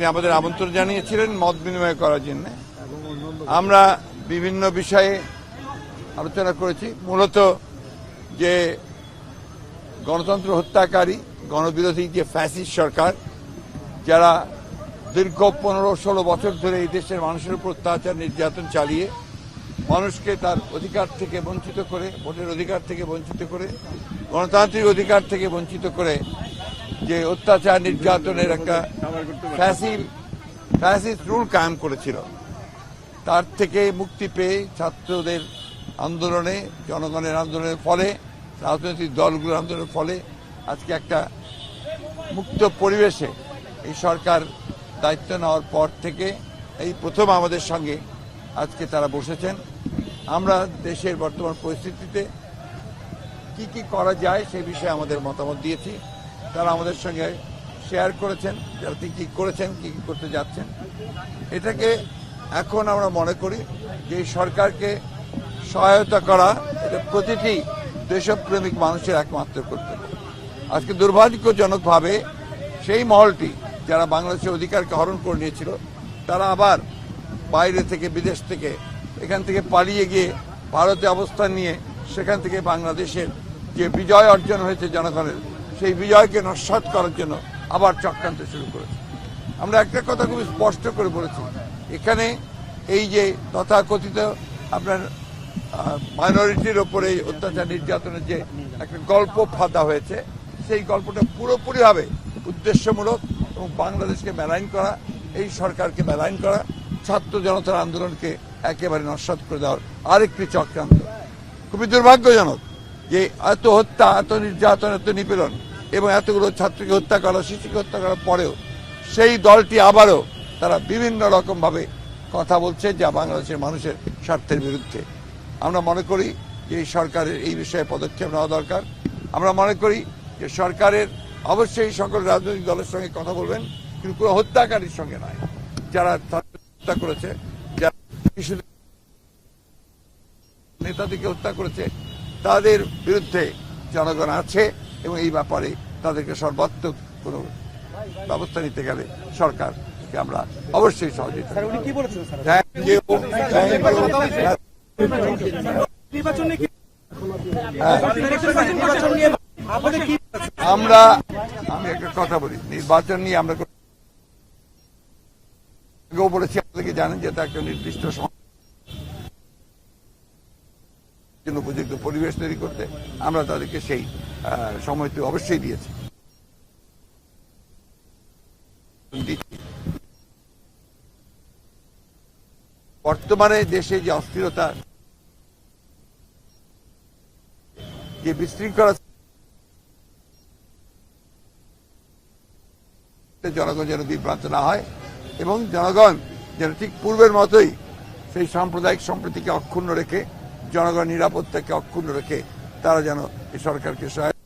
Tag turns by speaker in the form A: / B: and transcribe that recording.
A: তিনি আমাদের আমন্ত্রণ জানিয়েছিলেন মত বিনিময় করার জন্য। আমরা বিভিন্ন বিষয়ে আলোচনা করেছি। মূলত যে গণতন্ত্র হত্যাকারী, গণবিরোধী যে ফ্যাসিস্ট সরকার, যারা দীর্ঘ পনেরো ষোলো বছর ধরে এই দেশের মানুষের উপর অত্যাচার, নির্যাতন চালিয়ে মানুষকে তার অধিকার থেকে বঞ্চিত করে, ভোটের অধিকার থেকে বঞ্চিত করে, গণতান্ত্রিক অধিকার থেকে বঞ্চিত করে যে অত্যাচার, নির্যাতনের একটা ফ্যাসিল, ফ্যাসিস্ট রুল কায়েম করেছিল। তার থেকে মুক্তি পেয়ে ছাত্রদের আন্দোলনে, জনগণের আন্দোলনের ফলে, রাজনৈতিক দলগুলোর আন্দোলনের ফলে আজকে একটা মুক্ত পরিবেশে এই সরকার দায়িত্ব নেওয়ার পর থেকে এই প্রথম আমাদের সঙ্গে আজকে তারা বসেছেন। আমরা দেশের বর্তমান পরিস্থিতিতে কি কি করা যায় সে বিষয়ে আমাদের মতামত দিয়েছি। তারা আমাদের সঙ্গে শেয়ার করেছেন, যারা কি করেছেন, কি কি করতে যাচ্ছেন। এটাকে এখন আমরা মনে করি যে সরকারকে সহায়তা করা এটা প্রতিটি দেশপ্রেমিক মানুষের একমাত্র কর্তব্য। আজকে দুর্ভাগ্যজনকভাবে সেই মহলটি যারা বাংলাদেশের অধিকারকে হরণ করে নিয়েছিল, তারা আবার বাইরে থেকে, বিদেশ থেকে, এখান থেকে পালিয়ে গিয়ে ভারতে অবস্থান নিয়ে সেখান থেকে বাংলাদেশের যে বিজয় অর্জন হয়েছে জনগণের সেই বিজয়কে নস্বাত করার জন্য আবার চক্রান্ত শুরু করেছে। আমরা একটা কথা খুব স্পষ্ট করে বলেছি। এখানে এই যে তথাকথিত আপনার মাইনরিটির ওপরে এই অত্যাচার নির্যাতনের যে একটা গল্প ফাঁদা হয়েছে, সেই গল্পটা পুরোপুরিভাবে উদ্দেশ্যমূলক এবং বাংলাদেশকে মেলাইন করা, এই সরকারকে মেলাইন করা, ছাত্র জনতার আন্দোলনকে একেবারে নস্বাত করে দেওয়ার আরেকটি চক্রান্ত। খুবই দুর্ভাগ্যজনক যে এত হত্যা, এত নির্যাতন, এত নিপীড়ন এবং এতগুলো ছাত্রকে হত্যা করা, শিশুকে হত্যা করার পরেও সেই দলটি আবারও তারা বিভিন্ন রকমভাবে কথা বলছে যা বাংলাদেশের মানুষের স্বার্থের বিরুদ্ধে। আমরা মনে করি যে সরকারের এই বিষয়ে পদক্ষেপ নেওয়া দরকার। আমরা মনে করি যে সরকারের অবশ্যই সকল রাজনৈতিক দলের সঙ্গে কথা বলবেন, কিন্তু কোনো হত্যাকারীর সঙ্গে নয়। যারা হত্যা করেছে, যারা নেতাদেরকে হত্যা করেছে, তাদের বিরুদ্ধে জনগণ আছে। এবং এই ব্যাপারে তাদেরকে সর্বাত্মক কোনো ব্যবস্থা নিতে গেলে সরকারকে আমরা অবশ্যই সহযোগিতা
B: কি
A: আমরা আমি একটা কথা বলি নির্বাচন নিয়ে আমরা বলেছি আপনাদেরকে জানেন যে এটা একটা নির্দিষ্ট সময়। জন্য উপযুক্ত পরিবেশ তৈরি করতে আমরা তাদেরকে সেই আহ, সময়টি অবশ্যই দিয়েছি। বর্তমানে দেশে যে অস্থিরতা যে বিশৃঙ্খলা জনগণ যেন বিভ্রান্ত না হয় এবং জনগণ যেন ঠিক পূর্বের মতোই সেই সাম্প্রদায়িক সম্প্রীতিকে অক্ষুণ্ণ রেখে জনগণ নিরাপত্তাকে অক্ষুণ্ণ রেখে তারা যেন এই সরকারকে সহায়